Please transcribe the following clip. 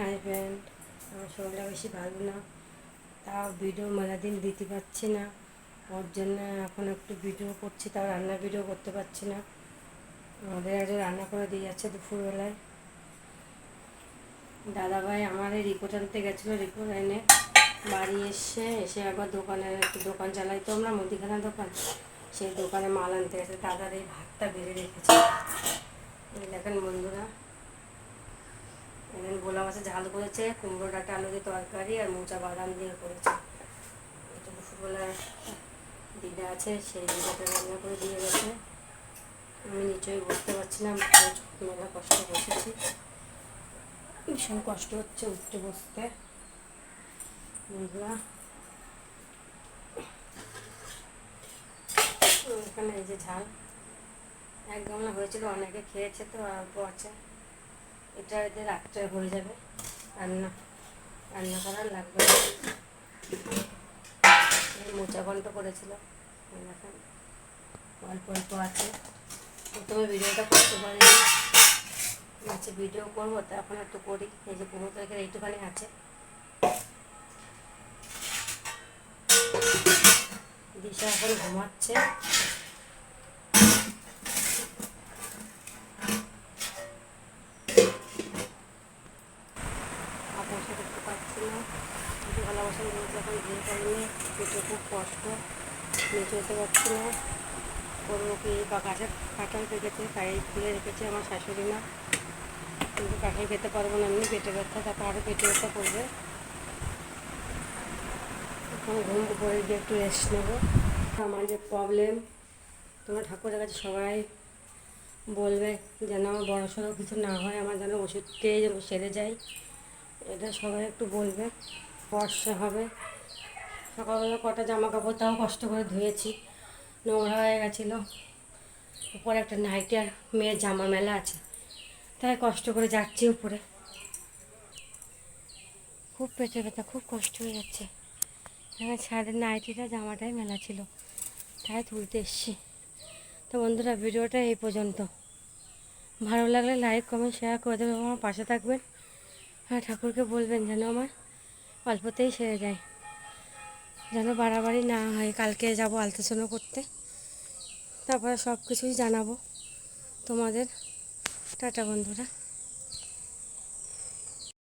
Hi friend, আমার শরীরটা বেশি ভালো না। তাও ভিডিও মেলা দিন দিতে পারছি না। ওর জন্য এখন একটু ভিডিও করছি, তাও রান্নার ভিডিও করতে পারছি না। আমাদের আগে রান্না করে দিয়ে যাচ্ছে দুপুরবেলায়। দাদাভাই আমার এই রিপোর্ট আনতে গেছিল রিপোর্ট এনে বাড়ি এসে এসে একবার দোকানে, একটু দোকান চালাই। তো আমরা মুদিখানা দোকান, সেই দোকানে মাল আনতে গেছে। দাদার এই ভাতটা বেড়ে রেখেছে। দেখেন বন্ধুরা এখানে গোলা মাছের ঝাল করেছে কুমড়ো ডাটা, আলু দিয়ে তরকারি আর মোচা বাদাম দিয়ে করেছে। এটা দুপুরবেলা দিদা আছে, সেই দিদাটা রান্না করে দিয়ে গেছে। আমি নিশ্চয়ই বুঝতে পারছি না মেলা কষ্ট বসেছি। ভীষণ কষ্ট হচ্ছে উঠতে বসতে। বন্ধুরা এখানে এই যে ঝাল, এক গামলা হয়েছিল, অনেকে খেয়েছে তো অল্প আছে। এটা এতে রাত্রে হয়ে যাবে, রান্না রান্না করার লাগবে মোচা ঘন্ট করেছিল। এই দেখেন, অল্প অল্প আছে। প্রথমে ভিডিওটা করতে পারিনি। আচ্ছা ভিডিও করব তো এখন একটু করি। এই যে পনেরো তারিখের এইটুখানি আছে। দিশা এখন ঘুমাচ্ছে। একটু ভালোবাসা যখন বিয়ে করেনি পেটে খুব কষ্ট। নিচে যেতে পারছি না। করব কি বা গাছের কাঁঠাল পেকেছে তাই খুলে রেখেছে আমার শাশুড়ি মা। কিন্তু কাঁঠাল খেতে পারব না, এমনি পেটে ব্যথা, তারপর আরও পেটে ব্যথা করবে। এখন ঘুম করে গিয়ে একটু রেস্ট নেব। আমার যে প্রবলেম তোমার ঠাকুরের কাছে সবাই বলবে যেন আমার বড় সড়ো কিছু না হয়, আমার যেন ওষুধ খেয়ে যেন সেরে যায়। এটা সবাই একটু বলবে। বর্ষা হবে। সকালবেলা কটা জামা কাপড় তাও কষ্ট করে ধুয়েছি। নোংরা হয়ে গেছিল। উপরে একটা নাইটি আর মেয়ের জামা মেলা আছে। তাই কষ্ট করে যাচ্ছি উপরে। খুব পেটে ব্যথা খুব কষ্ট হয়ে যাচ্ছে। এখানে ছাদের নাইটিটা, জামাটাই মেলা ছিল। তাই তুলতে এসছি। তো বন্ধুরা, ভিডিওটা এই পর্যন্ত। ভালো লাগলে লাইক, কমেন্ট শেয়ার করে দেবেন আমার পাশে থাকবেন। হ্যাঁ ঠাকুরকে বলবেন যেন আমার অল্পতেই সেরে যায়। যেন বাড়াবাড়ি না হয় কালকে যাব আলোচনা করতে। তারপরে সব কিছুই জানাব তোমাদের। টাটা বন্ধুরা।